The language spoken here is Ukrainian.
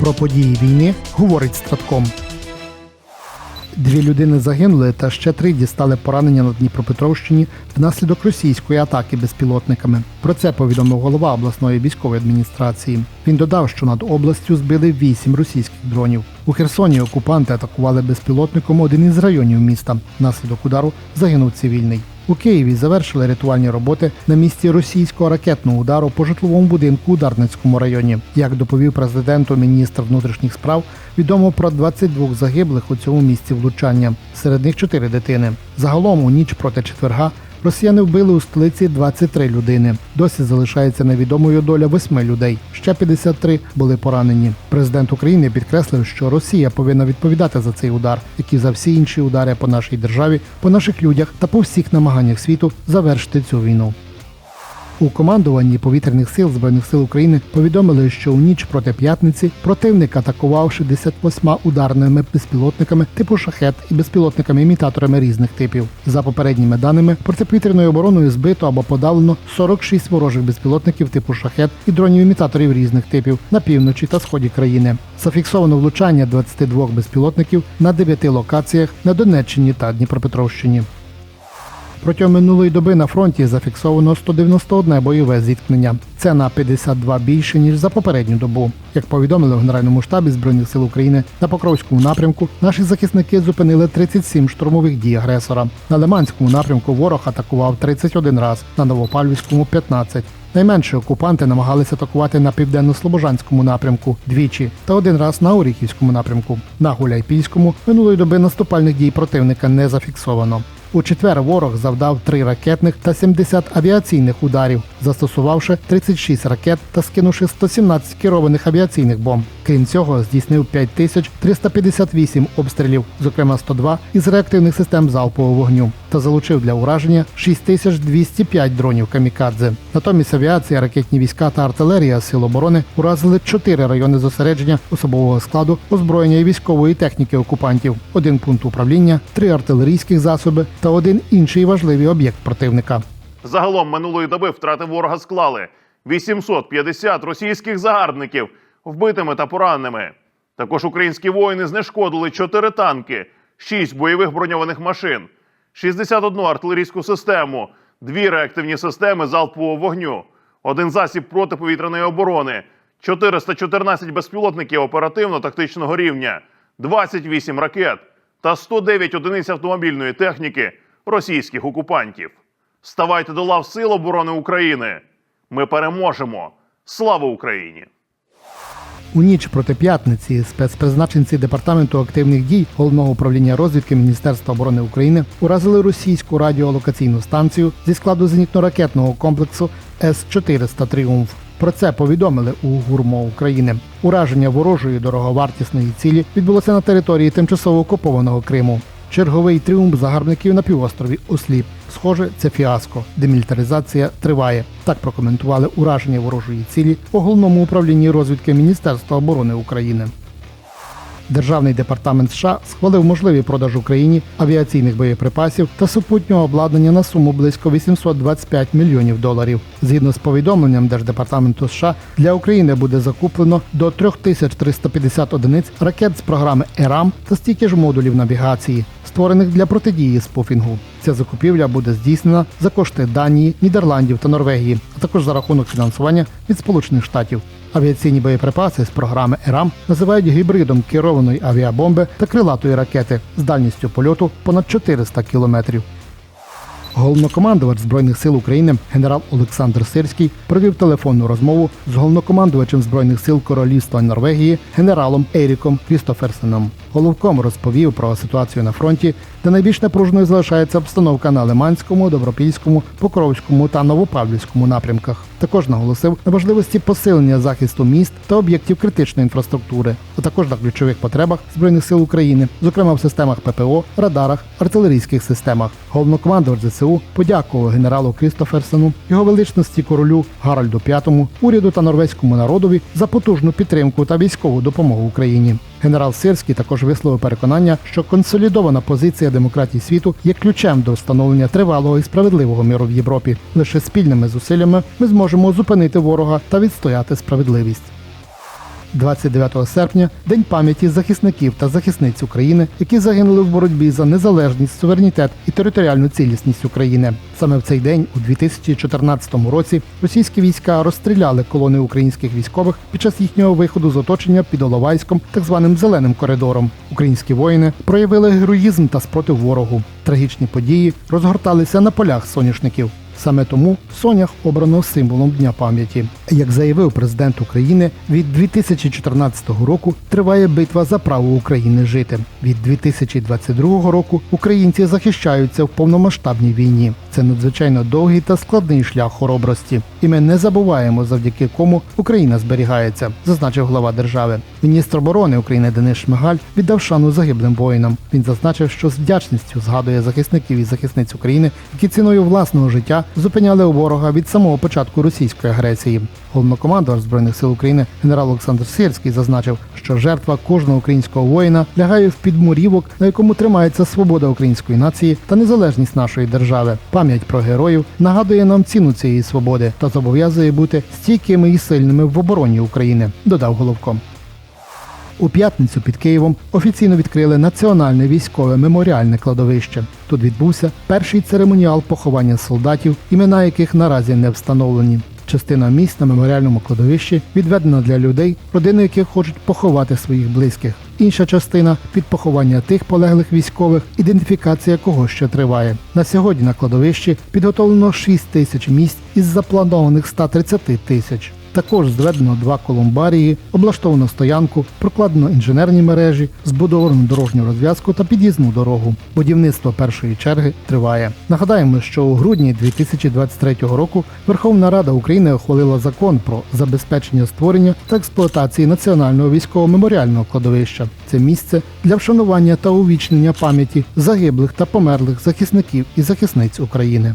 Про події війни говорить Стратком. Дві людини загинули та ще три дістали поранення на Дніпропетровщині внаслідок російської атаки безпілотниками. Про це повідомив голова обласної військової адміністрації. Він додав, що над областю збили вісім російських дронів. У Херсоні окупанти атакували безпілотником один із районів міста. Внаслідок удару загинув цивільний. У Києві завершили рятувальні роботи на місці російського ракетного удару по житловому будинку у Дарницькому районі. Як доповів президенту міністр внутрішніх справ, відомо про 22 загиблих у цьому місці влучання. Серед них 4 дитини. Загалом у ніч проти четверга росіяни вбили у столиці 23 людини. Досі залишається невідомою доля восьми людей. Ще 53 були поранені. Президент України підкреслив, що Росія повинна відповідати за цей удар, як і за всі інші удари по нашій державі, по наших людях та по всіх намаганнях світу завершити цю війну. У командуванні повітряних сил збройних сил України повідомили, що у ніч проти п'ятниці противник атакував 68 ударними безпілотниками типу шахет і безпілотниками-імітаторами різних типів. За попередніми даними, протиповітряною обороною збито або подавлено 46 ворожих безпілотників типу шахет і дронів-імітаторів різних типів на півночі та сході країни. Зафіксовано влучання 22 безпілотників на 9 локаціях на Донеччині та Дніпропетровщині. Протягом минулої доби на фронті зафіксовано 191 бойове зіткнення. Це на 52 більше ніж за попередню добу. Як повідомили у Генеральному штабі збройних сил України на Покровському напрямку, наші захисники зупинили 37 штурмових дій агресора. На Лиманському напрямку ворог атакував 31 раз, на Новопавлівському 15. Найменше окупанти намагалися атакувати на південно-слобожанському напрямку двічі та один раз на Оріхівському напрямку. На Гуляйпільському минулої доби наступальних дій противника не зафіксовано. У четвер ворог завдав 3 ракетних та 70 авіаційних ударів, застосувавши 36 ракет та скинувши 117 керованих авіаційних бомб. Крім цього, здійснив 5358 обстрілів, зокрема 102 із реактивних систем залпового вогню, та залучив для ураження 6205 дронів камікадзе. Натомість авіація, ракетні війська та артилерія Сил оборони уразили 4 райони зосередження особового складу, озброєння і військової техніки окупантів, один пункт управління, три артилерійських засоби та один інший важливий об'єкт противника. Загалом минулої доби втрати ворога склали 850 російських загарбників вбитими та пораненими. Також українські воїни знешкодили 4 танки, 6 бойових броньованих машин, 61 артилерійську систему, 2 реактивні системи залпового вогню, один засіб протиповітряної оборони, 414 безпілотників оперативно-тактичного рівня, 28 ракет та 109 одиниць автомобільної техніки російських окупантів. Ставайте до лав Сил оборони України. Ми переможемо. Слава Україні! У ніч проти п'ятниці спецпризначенці департаменту активних дій головного управління розвідки Міністерства оборони України уразили російську радіолокаційну станцію зі складу зенітно-ракетного комплексу С-400 Тріумф. Про це повідомили у ГУРМО України. Ураження ворожої дороговартісної цілі відбулося на території тимчасово окупованого Криму. Черговий тріумф загарбників на півострові осліп. Схоже, це фіаско. Демілітаризація триває. Так прокоментували ураження ворожої цілі у головному управлінні розвідки Міністерства оборони України. Державний департамент США схвалив можливий продаж Україні авіаційних боєприпасів та супутнього обладнання на суму близько 825 мільйонів доларів. Згідно з повідомленням Держдепартаменту США, для України буде закуплено до 3350 одиниць ракет з програми ЕРАМ та стільки ж модулів навігації, створених для протидії спофінгу. Ця закупівля буде здійснена за кошти Данії, Нідерландів та Норвегії, а також за рахунок фінансування від Сполучених Штатів. Авіаційні боєприпаси з програми ЕРАМ називають гібридом керованої авіабомби та крилатої ракети з дальністю польоту понад 400 кілометрів. Головнокомандувач Збройних сил України генерал Олександр Сирський провів телефонну розмову з головнокомандувачем Збройних сил Королівства Норвегії генералом Еріком Крістоферсеном. Головком розповів про ситуацію на фронті, де найбільш напруженою залишається обстановка на Лиманському, Добропільському, Покровському та Новопавлівському напрямках. Також наголосив на важливості посилення захисту міст та об'єктів критичної інфраструктури, а також на ключових потребах збройних сил України, зокрема в системах ППО, радарах, артилерійських системах. Головнокомандувач ЗСУ подякував генералу Крістоферсену, його величності королю Гаральду V, уряду та норвезькому народові за потужну підтримку та військову допомогу Україні. Генерал Сирський також висловив переконання, що консолідована позиція демократії світу є ключем до встановлення тривалого і справедливого миру в Європі. Лише спільними зусиллями ми зможемо зупинити ворога та відстояти справедливість. 29 серпня День пам'яті захисників та захисниць України, які загинули в боротьбі за незалежність, суверенітет і територіальну цілісність України. Саме в цей день, у 2014 році, російські війська розстріляли колони українських військових під час їхнього виходу з оточення під Оловайськом, так званим зеленим коридором. Українські воїни проявили героїзм та спротив ворогу. Трагічні події розгорталися на полях соняшників. Саме тому Сонях обрано символом Дня пам'яті. Як заявив президент України, від 2014 року триває битва за право України жити. Від 2022 року українці захищаються в повномасштабній війні. Це надзвичайно довгий та складний шлях хоробрості. І ми не забуваємо, завдяки кому Україна зберігається, зазначив глава держави. Міністр оборони України Денис Шмигаль віддав шану загиблим воїнам. Він зазначив, що з вдячністю згадує захисників і захисниць України, які ціною власного життя зупиняли у ворога від самого початку російської агресії. Головнокомандувач збройних сил України генерал Олександр Сирський зазначив, що жертва кожного українського воїна лягає в підмурівок, на якому тримається свобода української нації та незалежність нашої держави. Пам'ять про героїв нагадує нам ціну цієї свободи та зобов'язує бути стійкими і сильними в обороні України. Додав головком. У п'ятницю під Києвом офіційно відкрили національне військове меморіальне кладовище. Тут відбувся перший церемоніал поховання солдатів, імена яких наразі не встановлені. Частина місць на меморіальному кладовищі відведена для людей, родини яких хочуть поховати своїх близьких. Інша частина під поховання тих полеглих військових, ідентифікація кого ще триває. На сьогодні на кладовищі підготовлено 6 тисяч місць із запланованих 130 тисяч. Також зведено два колумбарії, облаштовано стоянку, прокладено інженерні мережі, збудовано дорожню розв'язку та під'їзну дорогу. Будівництво першої черги триває. Нагадаємо, що у грудні 2023 року Верховна Рада України ухвалила закон про забезпечення створення та експлуатації національного військово-меморіального кладовища. Це місце для вшанування та увічнення пам'яті загиблих та померлих захисників і захисниць України.